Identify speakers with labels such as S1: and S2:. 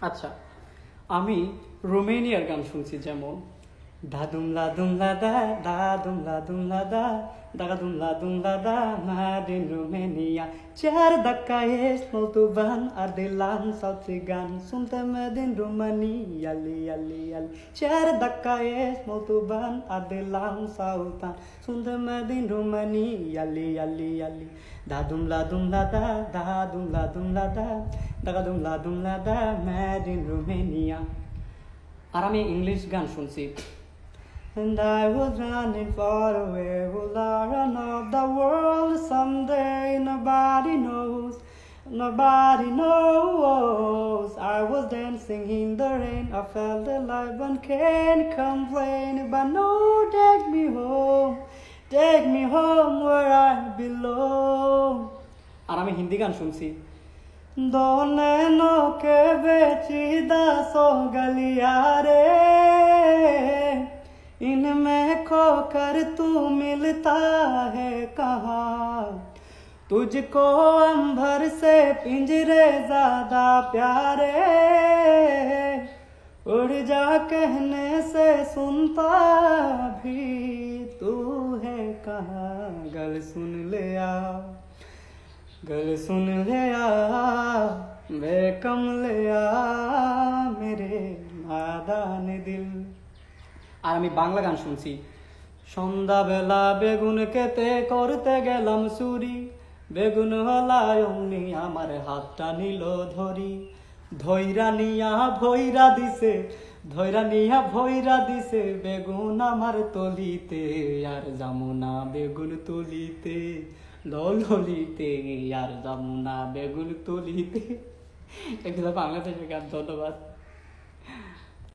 S1: আচ্ছা আমি রোমেনিয়ার গান শুনছি যেমন দাদুমলা দুমলা দা দাদুমলা দুমলা দা দাদুমলা দুমলা দা মাদিন রোমেনিয়া চার ধাক্কা এস মলতুবান আর দিলাম সাউথি গান শুনতে মেদিন রোমানি আলি আলি আলি চার ধাক্কা এস মলতুবান আর দিলাম সাউতান শুনতে মেদিন রোমানি আলি আলি আলি দাদুমলা দুমলা দা দাদুমলা দুমলা দা দাদুমলা দুমলা দা মেদিন রোমেনিয়া আর আমি ইংলিশ গান শুনছি And I was running far away. Will I run off the world someday? Nobody knows. Nobody knows. I was dancing in the rain. I felt alive and can't complain. But no, take me home. Take me home where I belong. আর আমি হিন্দি গান শুনছি দোনে বেচি দাস গলিয়া রে रे इनमें खोकर तू मिलता है कहाँ तुझको अंबर से पिंजरे ज्यादा प्यारे उड़ जा कहने से सुनता भी तू है कहाँ गल सुन ले आ गल सुन ले आ बेकम ले आ मेरे नादान दिल আর আমি বাংলা গান শুনছি সন্ধ্যাবেলা বেগুন খেতে করতে গেলাম চুরি। বেগুন হলায় আমার হাতটা নিল ধরি। ধৈরা নিয়া ভৈরা দিছে, ধৈরা নিয়া ভৈরা দিছে বেগুন আমার তলিতে। আর যামুনা বেগুন তুলিতে ললিতে, আর যামুনা বেগুন তুলিতে। এগুলো বাংলাদেশের গান, ধন্যবাদ।